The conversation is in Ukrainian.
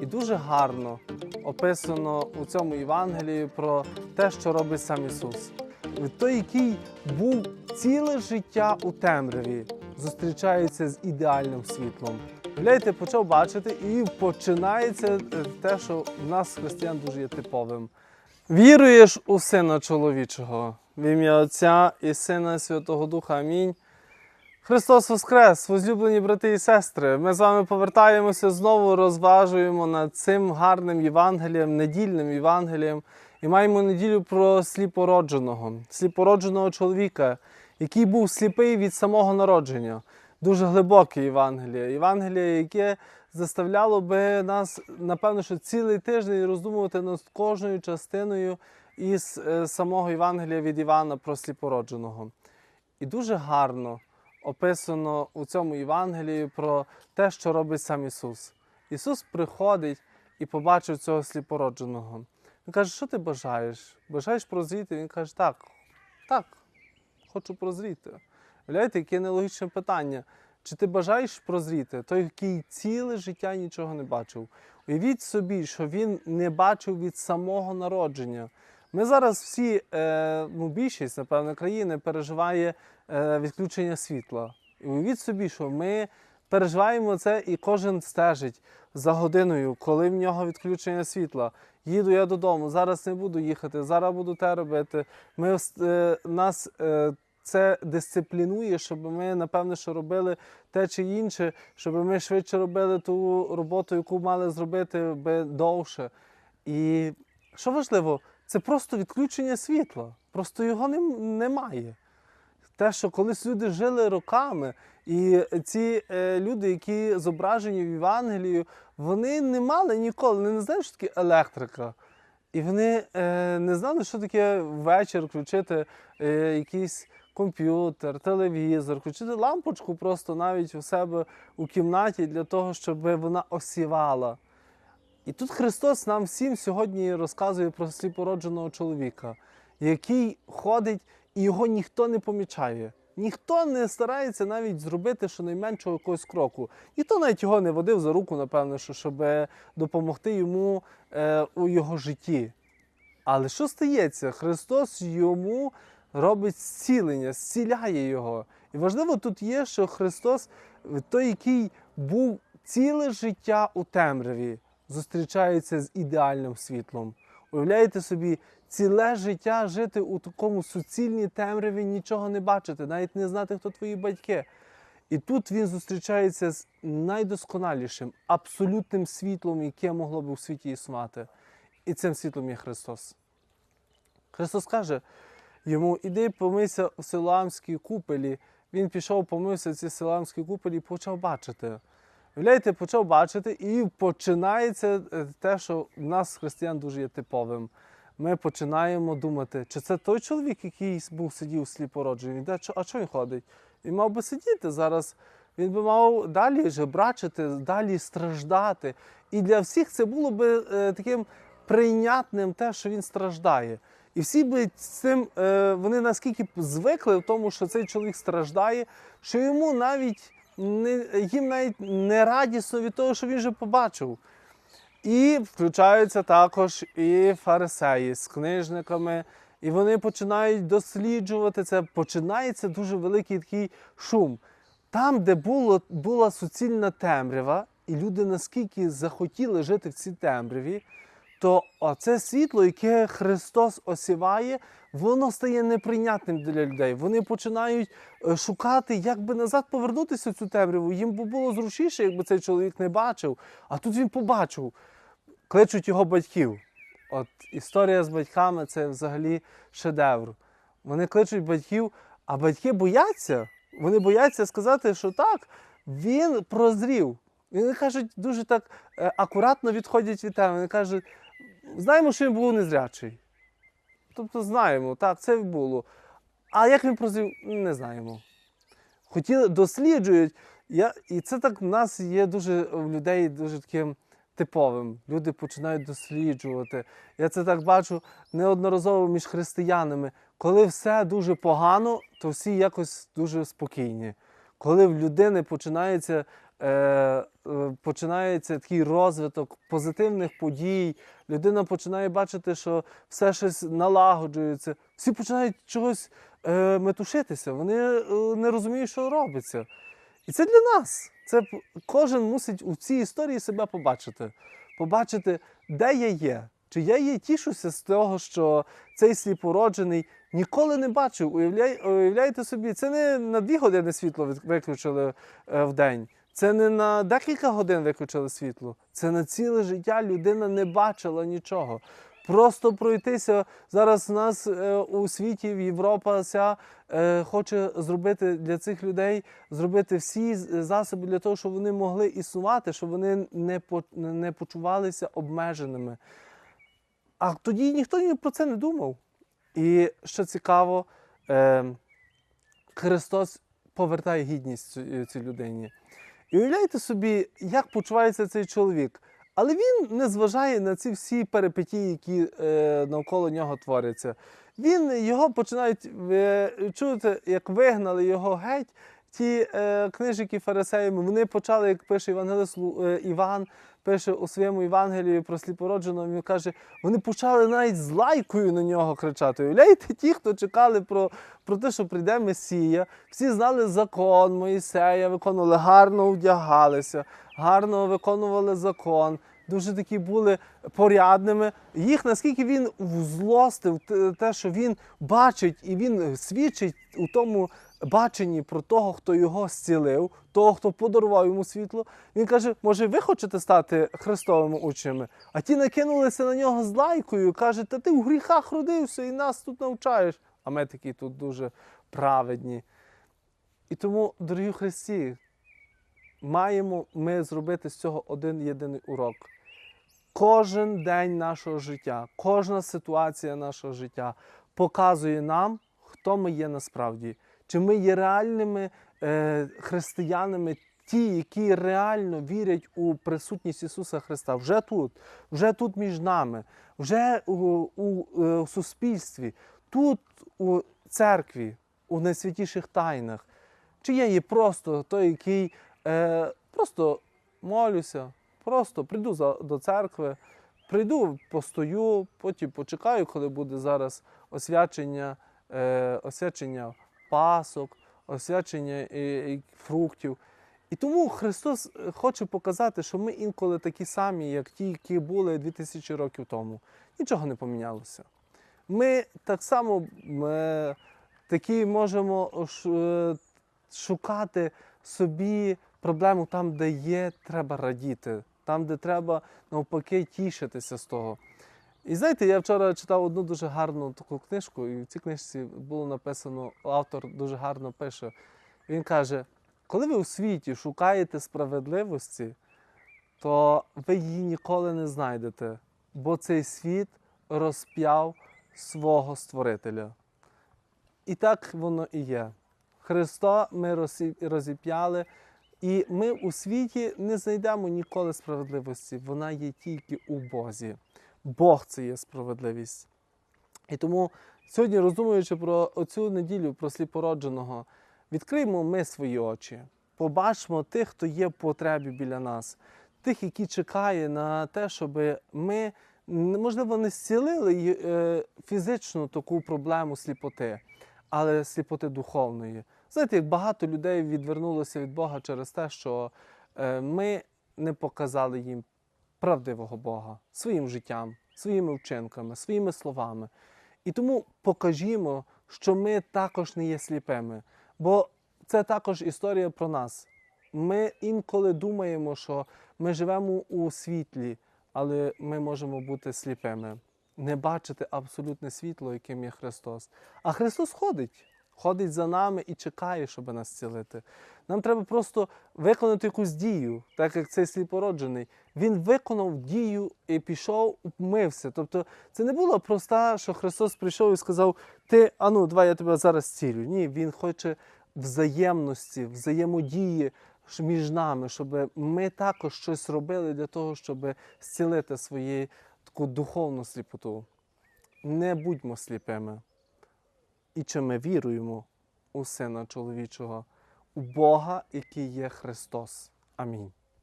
І дуже гарно описано у цьому Євангелії про те, що робить сам Ісус. Той, який був ціле життя у темряві, зустрічається з ідеальним світлом. Гляньте, почав бачити, і починається е, те, що в нас християн дуже є типовим. Віруєш у Сина чоловічого, в ім'я Отця і Сина Святого Духа. Амінь. Христос Воскрес, возлюблені брати і сестри. Ми з вами повертаємося знову, розважуємо над цим гарним Євангелієм, недільним Євангелієм, і маємо неділю про сліпородженого, сліпородженого чоловіка, який був сліпий від самого народження. Дуже глибоке Євангеліє. Євангеліє, яке заставляло би нас, напевно, що цілий тиждень роздумувати над кожною частиною із е, самого Євангелія від Івана про сліпородженого. І дуже гарно описано у цьому Євангелії про те, що робить сам Ісус. Ісус приходить і побачив цього сліпородженого. Він каже, що ти бажаєш? Бажаєш прозріти? Він каже, так, так, хочу прозріти. Уявляєте, яке нелогічне питання. Чи ти бажаєш прозріти? Той, який ціле життя нічого не бачив. Уявіть собі, що він не бачив від самого народження. Ми зараз всі, е, ну більшість, напевно, країни переживає е, відключення світла. І уявіть собі, що ми переживаємо це і кожен стежить за годиною, коли в нього відключення світла. Їду я додому, зараз не буду їхати, зараз буду те робити. Ми, е, нас це дисциплінує, щоб ми, напевно, що робили те чи інше, щоб ми швидше робили ту роботу, яку мали зробити би довше. І що важливо, це просто відключення світла. Просто його нем- немає. Те, що колись люди жили роками, і ці е, люди, які зображені в Євангелію, вони не мали ніколи, вони не знали, що таке електрика. І вони е, не знали, що таке ввечір включити е, якийсь комп'ютер, телевізор, включити лампочку просто навіть у себе у кімнаті для того, щоб вона осівала. І тут Христос нам всім сьогодні розказує про сліпородженого чоловіка, який ходить і його ніхто не помічає. Ніхто не старається навіть зробити щонайменшого якогось кроку. Ніхто навіть його не водив за руку, напевно, що, щоб допомогти йому е, у його житті. Але що стається? Христос йому робить зцілення, зціляє його. І важливо тут є, що Христос, той, який був ціле життя у темряві, зустрічається з ідеальним світлом. Уявляєте собі, ціле життя жити у такому суцільній темряві, нічого не бачити, навіть не знати, хто твої батьки. І тут він зустрічається з найдосконалішим, абсолютним світлом, яке могло б у світі існувати. І цим світлом є Христос. Христос каже йому: іди помийся в Силаамській купелі. Він пішов, помився в цій Силаамській купелі і почав бачити. Уявляєте, почав бачити, і починається е, те, що в нас християн дуже є типовим. Ми починаємо думати, чи це той чоловік, який був сидів сліпороджений, де чо- а чого він ходить? Він мав би сидіти зараз. Він би мав далі жебрачити, далі страждати. І для всіх це було би е, таким прийнятним те, що він страждає. І всі би цим е, вони наскільки звикли в тому, що цей чоловік страждає, що йому навіть не їм навіть не радісно від того, що він вже побачив. І включаються також і фарисеї з книжниками, і вони починають досліджувати це. Починається дуже великий такий шум. Там, де було, була суцільна темрява, і люди наскільки захотіли жити в цій темряві, то оце світло, яке Христос осіває, воно стає неприйнятним для людей. Вони починають е, шукати, як би назад повернутися в цю темряву. Їм би було зручніше, якби цей чоловік не бачив. А тут він побачив. Кличуть його батьків. От історія з батьками це взагалі шедевр. Вони кличуть батьків, а батьки бояться. Вони бояться сказати, що так, він прозрів. І вони кажуть, дуже так е, акуратно відходять від теми. Вони кажуть, знаємо, що він був незрячий. Тобто знаємо, так, це було. А як він прозрів, не знаємо. Хотіли, досліджують. Я, і це так в нас є дуже в людей дуже таким типовим. Люди починають досліджувати. Я це так бачу неодноразово між християнами. Коли все дуже погано, то всі якось дуже спокійні. Коли в людини починається починається такий розвиток позитивних подій. Людина починає бачити, що все щось налагоджується. Всі починають чогось е, метушитися. Вони е, не розуміють, що робиться. І це для нас. Це кожен мусить у цій історії себе побачити. Побачити, де я є. Чи я є тішуся з того, що цей сліпороджений ніколи не бачив. Уявляй, уявляєте собі, це не на дві години світло виключили е, в день. Це не на декілька годин виключили світло. Це на ціле життя людина не бачила нічого. Просто пройтися зараз у нас е, у світі, в Європа вся е, хоче зробити для цих людей, зробити всі засоби для того, щоб вони могли існувати, щоб вони не, по, не почувалися обмеженими. А тоді ніхто ні про це не думав. І що цікаво, е, Христос повертає гідність цій людині. І уявляєте собі, як почувається цей чоловік. Але він не зважає на ці всі перипетії, які е, навколо нього творяться. Він його починають е, чути, як вигнали його геть. Ті е, книжики фарисеями, вони почали, як пише Євангелист е, Іван, пише у своєму Євангелії про сліпородженого, він каже, вони почали навіть з лайкою на нього кричати. Уявляєте, ті, хто чекали про, про те, що прийде Месія, всі знали закон Моїсея, виконували, гарно вдягалися, гарно виконували закон. Дуже такі були порядними. Їх наскільки він злостив, те- те, що він бачить і він свідчить у тому баченні про того, хто його зцілив, того, хто подарував йому світло. Він каже: може, ви хочете стати Христовими учнями? А ті накинулися на нього з лайкою, каже, та ти в гріхах родився і нас тут навчаєш. А ми такі тут дуже праведні. І тому, дорогі Христі, маємо ми зробити з цього один єдиний урок. Кожен день нашого життя, кожна ситуація нашого життя показує нам, хто ми є насправді. Чи ми є реальними е, християнами, ті, які реально вірять у присутність Ісуса Христа вже тут, вже тут між нами, вже у, у, е, у суспільстві, тут у церкві, у найсвятіших тайнах. Чи я є просто той, який е, просто молюся, просто прийду за, до церкви, прийду, постою, потім почекаю, коли буде зараз освячення, е, освячення пасок, освячення і, і фруктів. І тому Христос е, хоче показати, що ми інколи такі самі, як ті, які були 2000 років тому. Нічого не помінялося. Ми так само е, такі можемо е, шукати собі проблему там, де є, треба радіти, там, де треба навпаки тішитися з того. І знаєте, я вчора читав одну дуже гарну таку книжку, і в цій книжці було написано, автор дуже гарно пише. Він каже: коли ви у світі шукаєте справедливості, то ви її ніколи не знайдете, бо цей світ розп'яв свого Створителя. І так воно і є. Христа ми розіп'яли, і ми у світі не знайдемо ніколи справедливості. Вона є тільки у Бозі. Бог це є справедливість. І тому сьогодні, роздумуючи про оцю неділю, про сліпородженого, відкриємо ми свої очі, побачимо тих, хто є в потребі біля нас, тих, які чекає на те, щоб ми, можливо, не зцілили е, фізичну таку проблему сліпоти, але сліпоти духовної. Знаєте, як багато людей відвернулося від Бога через те, що е, ми не показали їм правдивого Бога своїм життям, своїми вчинками, своїми словами. І тому покажімо, що ми також не є сліпими. Бо це також історія про нас. Ми інколи думаємо, що ми живемо у світлі, але ми можемо бути сліпими, не бачити абсолютне світло, яким є Христос. А Христос ходить, ходить за нами і чекає, щоб нас зцілити. Нам треба просто виконати якусь дію, так як цей сліпороджений. Він виконав дію і пішов, вмився. Тобто це не було просто, що Христос прийшов і сказав: Ти, ану, давай я тебе зараз цілю. Ні, Він хоче взаємності, взаємодії між нами, щоб ми також щось робили для того, щоб зцілити свою таку духовну сліпоту. Не будьмо сліпими. І чи ми віруємо у Сина чоловічого, у Бога, який є Христос. Амінь.